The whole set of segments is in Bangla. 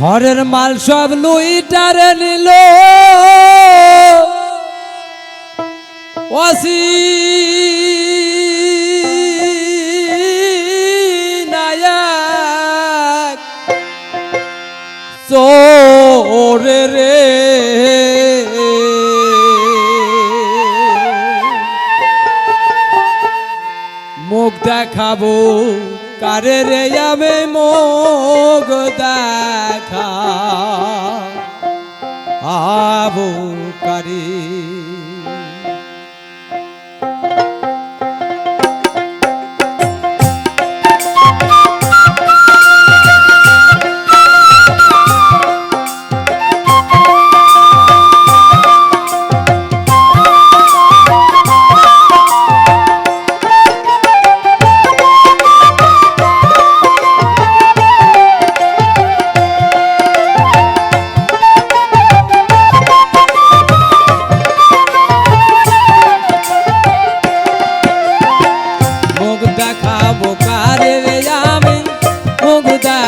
ঘরের মাল সব লুইটারে নিল। ওসি নায়ক চোরে রে। মুখ দেখাবো কারে রে যাবে মোগ দেখা? আবু কারে। মুখ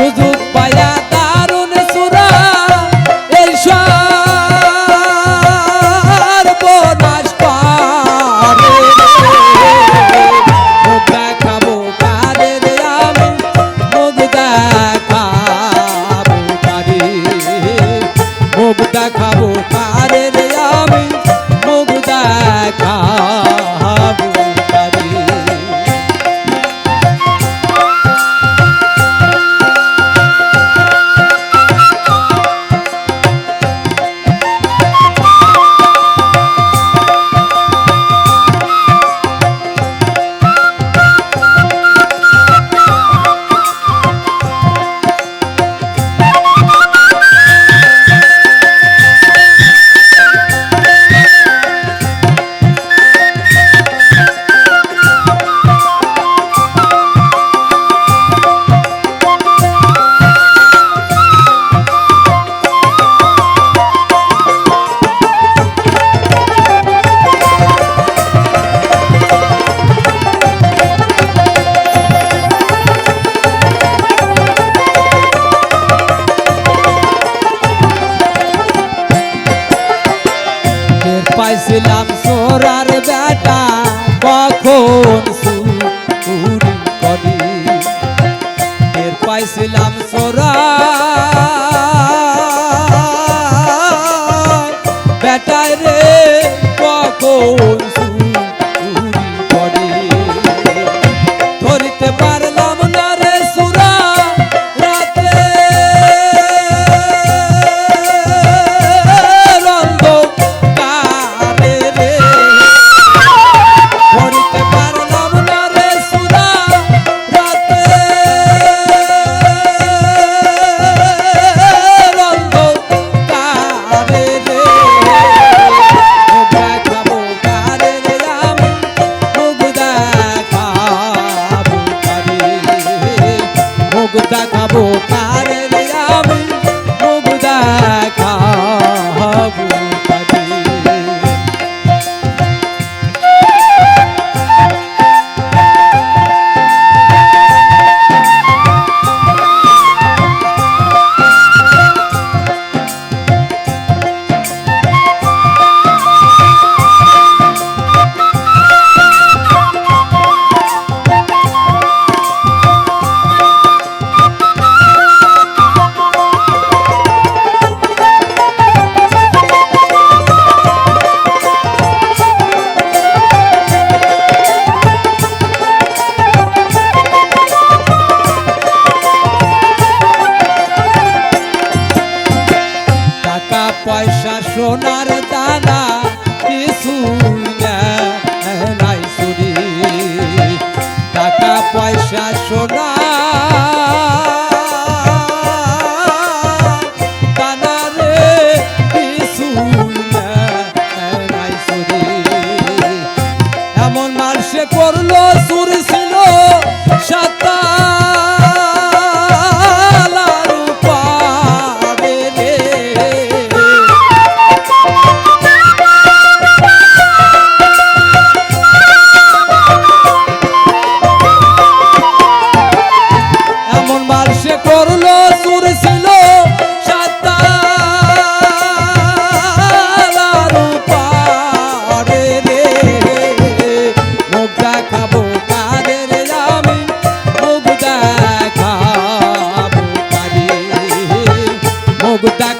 সুযোগ পায়া দারুণ সুরা এই করে মুখ দেখাবো কারে রে আমি, মুখ দেখাবো কারে মুখ রে পাইছিলাম সোরার বেটা কখন সুর করি। পাইছিলাম সোরা পয়সা সোনার দাম We're back.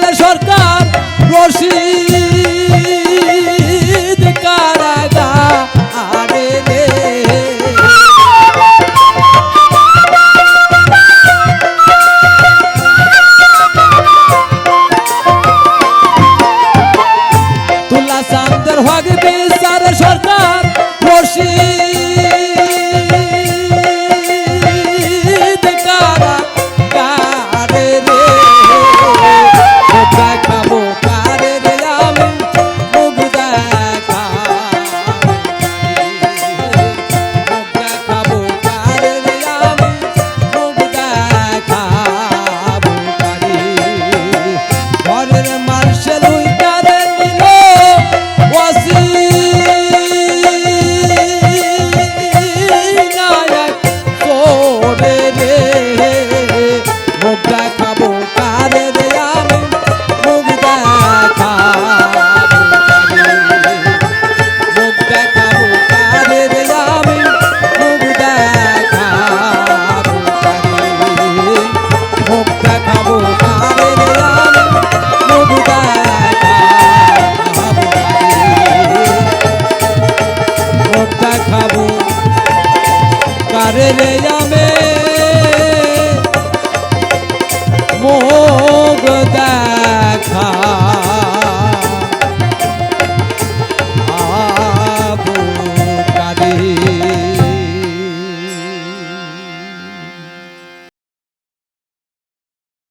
রে দেখা।